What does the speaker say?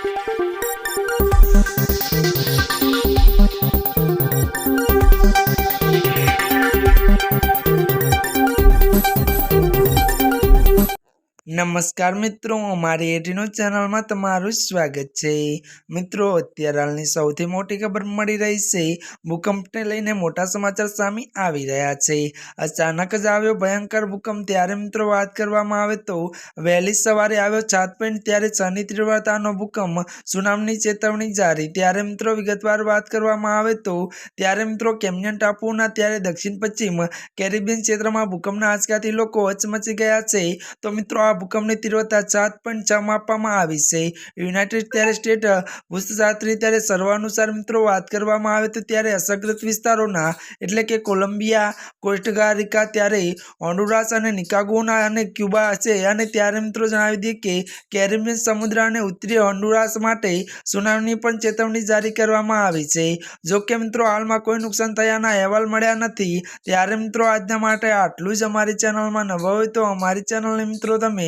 Thank you. નમસ્કાર મિત્રો, અમારી એટીનો ચેનલમાં તમારું સ્વાગત છે. મિત્રો, અત્યારે હાલની સૌથી મોટી ખબર મળી રહી છે, ભૂકંપને લઈને મોટા સમાચાર સામે આવી રહ્યા છે. અચાનક જ આવ્યો ભયંકર ભૂકંપ. ત્યારે મિત્રો, વાત કરવામાં આવે તો, વહેલી સવારે આવ્યો સાત પોઈન્ટ ત્યારે શનિ તીવ્રતાનો ભૂકંપ, સુનામની ચેતવણી જારી. ત્યારે મિત્રો, વિગતવાર વાત કરવામાં આવે તો, ત્યારે મિત્રો કેમ્યન ટાપુના, ત્યારે દક્ષિણ પશ્ચિમ કેરેબિયન ક્ષેત્રમાં ભૂકંપના આંચકાથી લોકો હચમચી ગયા છે. તો મિત્રો, આ ભૂકંપની તીવ્રતા સાત પોઈન્ટ છ માપવામાં આવી છે. યુનાઇટેડ ત્યારે સ્ટેટ ભૂસ્તશાસ્ત્રી ત્યારે સર્વાનુસાર મિત્રો વાત કરવામાં આવે તો ત્યારે અસરગ્રસ્ત વિસ્તારોના, એટલે કે કોલંબિયા કોસ્ટગારિકા ત્યારે હોન્ડુરાસ અને નિકાગોના અને ક્યુબા છે. અને ત્યારે મિત્રો જણાવી દઈએ કે કેરેબિયન સમુદ્ર અને ઉત્તરીય હોન્ડુરાસ માટે સુનામીની પણ ચેતવણી જારી કરવામાં આવી છે. જોકે મિત્રો હાલમાં કોઈ નુકસાન થયાના અહેવાલ મળ્યા નથી. ત્યારે મિત્રો આજના માટે આટલું જ. અમારી ચેનલમાં નવા હોય તો અમારી ચેનલને મિત્રો તમે